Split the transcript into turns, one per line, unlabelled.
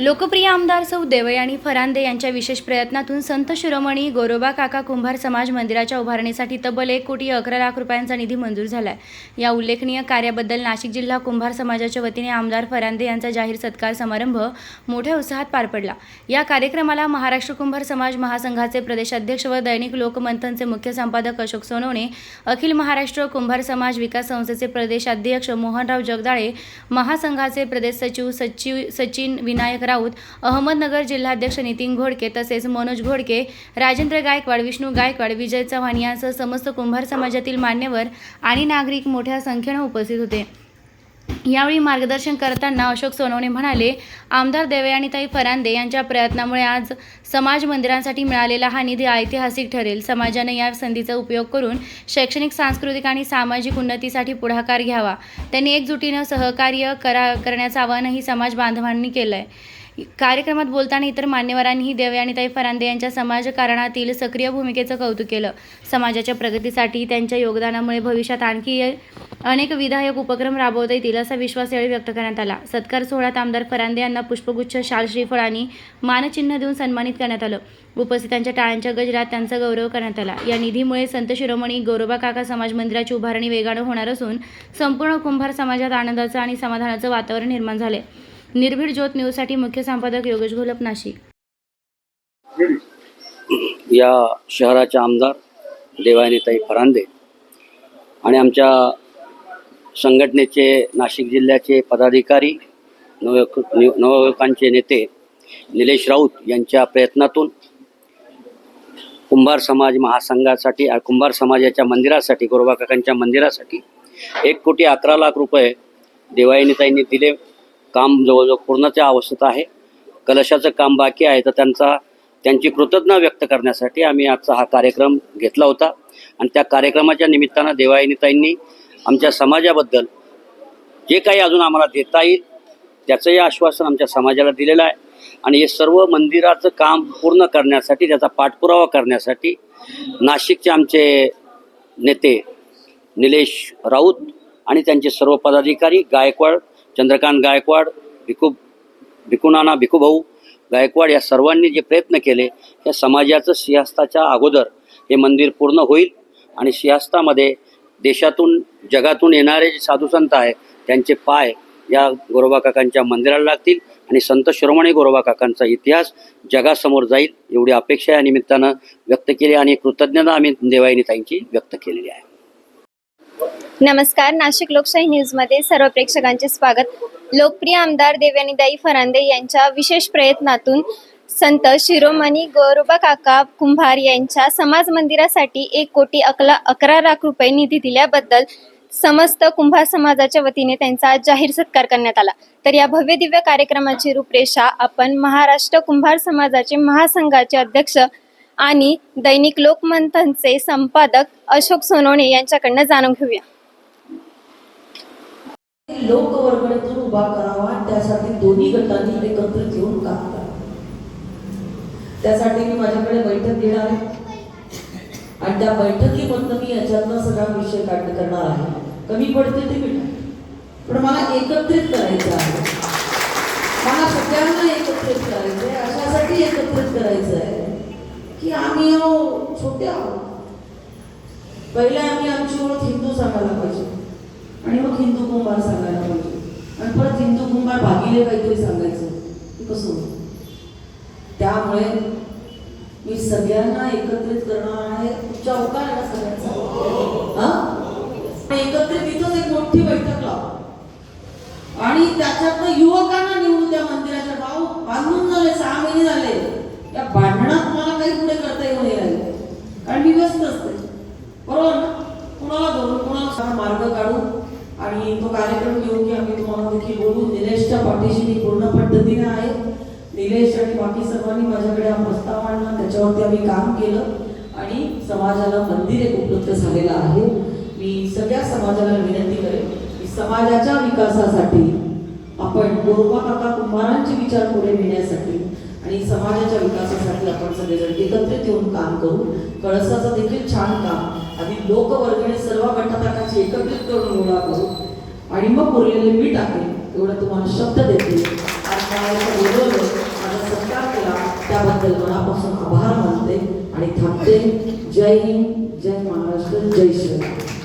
लोकप्रिय आमदार सौ देवयानी फरांदे यांच्या विशेष प्रयत्नातून संत शिरोमणी गोरोबा काका कुंभार समाज मंदिराच्या उभारणीसाठी तब्बल एक कोटी अकरा लाख रुपयांचा निधी मंजूर झाला आहे या उल्लेखनीय कार्याबद्दल नाशिक जिल्हा कुंभार समाजाच्या वतीने आमदार फरांदे यांचा जाहीर सत्कार समारंभ मोठ्या उत्साहात पार पडला. या कार्यक्रमाला महाराष्ट्र कुंभार समाज महासंघाचे प्रदेशाध्यक्ष व दैनिक लोकमंथनचे मुख्य संपादक अशोक सोनवणे अखिल महाराष्ट्र कुंभार समाज विकास संस्थेचे प्रदेशाध्यक्ष मोहनराव जगदाळे महासंघाचे प्रदेश सचिव सचिव सचिन विनायक राऊत अहमदनगर जिल्हाध्यक्ष नितीन घोडके तसेच मनोज घोडके राजेंद्र गायकवाड विष्णू गायकवाड विजय चव्हाण यांसह समस्त कुंभार समाजातील मान्यवर आणि नागरिक मोठ्या संख्येनं उपस्थित होते. यावेळी मार्गदर्शन करताना अशोक सोनवणे म्हणाले आमदार देवयानीताई फरांदे यांच्या प्रयत्नामुळे आज समाज मंदिरांसाठी मिळालेला हा निधी ऐतिहासिक ठरेल. समाजाने या संधीचा उपयोग करून शैक्षणिक सांस्कृतिक आणि सामाजिक उन्नतीसाठी पुढाकार घ्यावा. त्यांनी एकजुटीनं सहकार्य करा करण्याचं आवाहनही समाज बांधवांनी केलं आहे कार्यक्रमात बोलताना इतर मान्यवरांनीही देवयानीताई फरांदे यांच्या समाजकारणातील सक्रिय भूमिकेचं कौतुक केलं. समाजाच्या प्रगतीसाठी त्यांच्या योगदानामुळे भविष्यात आणखी अनेक विधायक उपक्रम राबवता येतील असा विश्वास यावेळी व्यक्त करण्यात आला. सत्कार सोहळ्यात आमदार फरांदे यांना पुष्पगुच्छ शाल श्रीफळ आणि मानचिन्ह देऊन सन्मानित करण्यात आलं. उपस्थितांच्या टाळ्यांच्या गजरात त्यांचा गौरव करण्यात आला. या निधीमुळे संत शिरोमणी गौरोबा काका समाज मंदिराची उभारणी वेगानं होणार असून संपूर्ण कुंभार समाजात आनंदाचं आणि समाधानाचं वातावरण निर्माण झाले निर्भीड ज्योत न्यूजसाठी मुख्य संपादक योगेश घोलप नाशिक.
या शहराचे आमदार देवायनीताई फरांदे आणि आमच्या संघटनेचे नाशिक जिल्ह्याचे पदाधिकारी नवयुवक नवयुवकांचे नेते निलेश राऊत यांच्या प्रयत्नातून कुंभार समाज महासंघासाठी कुंभार समाजाच्या मंदिरासाठी गोरबाकाकांच्या मंदिरासाठी एक कोटी अकरा लाख रुपये देवायनीताईंनी दिले काम जवळजवळ पूर्णच्या अवस्थेत आहे. कलशाचं काम बाकी आहे तर त्यांचा त्यांची कृतज्ञता व्यक्त करण्यासाठी आम्ही आजचा हा कार्यक्रम घेतला होता. आणि त्या कार्यक्रमाच्या निमित्तानं देवायनीताईंनी आमच्या समाजाबद्दल जे काही अजून आम्हाला देता येईल त्याचंही आश्वासन आमच्या समाजाला दिलेलं आहे. आणि हे सर्व मंदिराचं काम पूर्ण करण्यासाठी त्याचा पाठपुरावा करण्यासाठी नाशिकचे आमचे नेते निलेश राऊत आणि त्यांचे सर्व पदाधिकारी गायकवाड चंद्रकांत गायकवाड भिकू भिकुनाना भिकूभाऊ गायकवाड या सर्वांनी जे प्रयत्न केले या समाजाचं सिंहस्थाच्या अगोदर हे मंदिर पूर्ण होईल आणि सिंहस्थामध्ये देशातून जगातून येणारे जे साधुसंत आहे त्यांचे पाय या गोरोबा काकांच्या मंदिराला लागतील आणि संत शिरोमणी गोरोबा काकांचा इतिहास जगासमोर जाईल एवढी अपेक्षा या निमित्तानं व्यक्त केली आणि कृतज्ञता आम्ही देवायनीताईंची व्यक्त केलेली आहे.
नमस्कार नाशिक लोकशाही न्यूजमध्ये सर्व प्रेक्षकांचे स्वागत. लोकप्रिय आमदार देवयानीदाई फरांदे यांच्या विशेष प्रयत्नातून संत शिरोमणी गोरोबा काका कुंभार यांच्या समाज मंदिरासाठी एक कोटी अकला अकरा लाख रुपये निधी दिल्याबद्दल समस्त कुंभार समाजाच्या वतीने त्यांचा जाहीर सत्कार करण्यात आला. तर या भव्य दिव्य कार्यक्रमाची रूपरेषा आपण महाराष्ट्र कुंभार समाजाचे महासंघाचे अध्यक्ष आणि दैनिक लोकमंथनचे संपादक अशोक सोनवणे यांच्याकडनं जाणून घेऊया.
लोकवर्गणीतून उभा करावा त्यासाठी दोन्ही गटांनी एकत्र घेऊन काम करा. त्यासाठी मी माझ्याकडे बैठक घेणार आहे. आणि त्या बैठकीमधनं मी याच्यातनं सगळा विषय काढ करणार आहे. कमी पडते ते मिळणार. पण मला एकत्रित करायचं आहे. मला सगळ्यांना एकत्रित करायचं आहे. अशासाठी एकत्रित करायचं आहे की आम्ही हो छोटे आहोत. पहिले आम्ही आमची ओळख हिंदू सांगायला पाहिजे. आणि मग हिंदू कुंभार सांगायला पाहिजे. आणि परत हिंदू कुंभार भागीले काहीतरी सांगायचं. हे कसं त्यामुळे मी सगळ्यांना एकत्रित करणार आहे. तुमच्या अवकार आहे ना सगळ्यांचा. हा? एकत्रित इथंच एक मोठी बैठक लाव. आणि त्याच्यातनं युवकांना निवडू त्या मंदिराच्या भाऊ. बांधून झाले सहा महिने झाले. या भांडणात मला काही पुढे करता येऊ नये. राहिले कारण मी व्यस्त असते. बरोबर ना? कुणाला धरून कुणाला मार्ग काढू आणि तो कार्यक्रम घेऊन की आम्ही तुम्हाला देखील बोलू. निलेशच्या पाठीशी मी पूर्ण पद्धतीने आहे. निलेश आणि बाकी सर्वांनी माझ्याकडे हा प्रस्ताव आणला. त्याच्यावरती आम्ही काम केलं. आणि समाजाला मंदिर एक उपलब्ध झालेलं आहे. मी सगळ्या समाजाला विनंती करेन की समाजाच्या विकासासाठी आपण गोरोबा काका कुंभारांचे विचार पुढे नेण्यासाठी आणि समाजाच्या विकासासाठी आपण सगळेजण एकत्रित येऊन काम करू. कळसाचं देखील छान काम. आधी लोकवर्गणी सर्व घटकांची एकत्रित करून गोळा करू. आणि मग उरलेले मी टाकेन. एवढं तुम्हाला शब्द देते. आणि मला सत्कार केला. त्याबद्दल मनापासून आभार मानते आणि थांबते. जय हिंद जय महाराष्ट्र जय श्रीराम